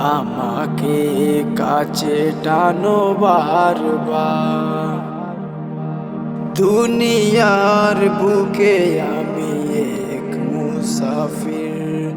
আমাকে কাছে টানো বারবার। দুনিয়ার বুকে আমি এক মুসাফির।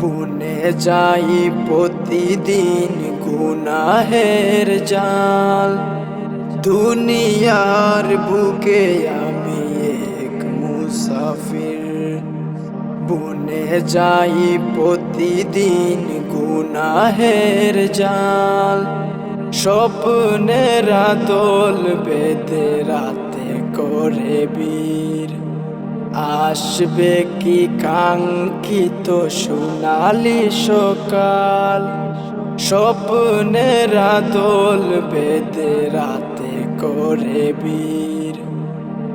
পুনে যাই প্রতিদিন গুনাহের জাল। দুনিয়ার বুকে আমি এক মুসাফির। বনে যাই প্রতিদিন গুনাহের জাল। স্বপ্নের দোল বেঁধে রাতে করে বীর। আসবে কি কাঙ্ক্ষিত সোনালি সকাল? স্বপ্নের দোল বেঁধে রাতে করে বীর।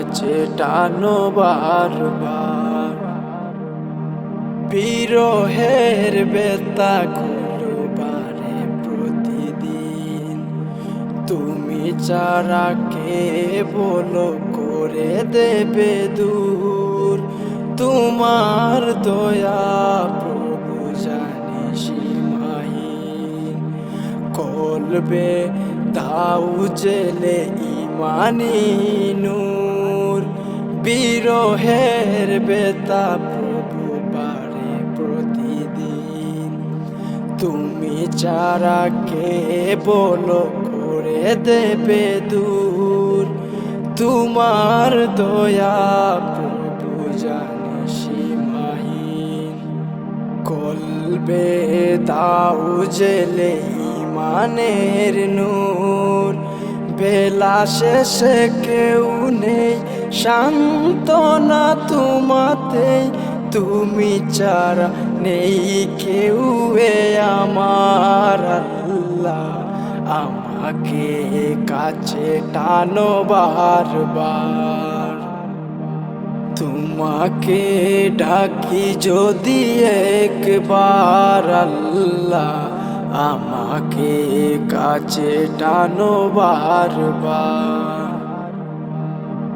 কাছে টানো বারবার বিরহের বেতা গুলো বারে প্রতিদিন। তুমি চারা কে বলো করে দেবে দূর। তোমার দয়া প্রভু জানি সীমাহীন। কলবে দাউ জেলে ইমানি নূর। বিরহের বেতা প্রভু বারে প্রতিদিন। তুমি চারা কে বলো করে দেবে দূর? তোমার দয়া প্রভু জানি সীমাহীন। কলবে দাও জেলে ইমানের নূর। বেলা শেষে কেউ নেই শান্তনা তোমাতে, তুমি চারা নেই কেউ আমার আল্লাহ। আমাকে কাছে টানো বারবার। তোমাকে ডাকি যদি একবার আল্লাহ, আমাকে কাছে টানো বারবার।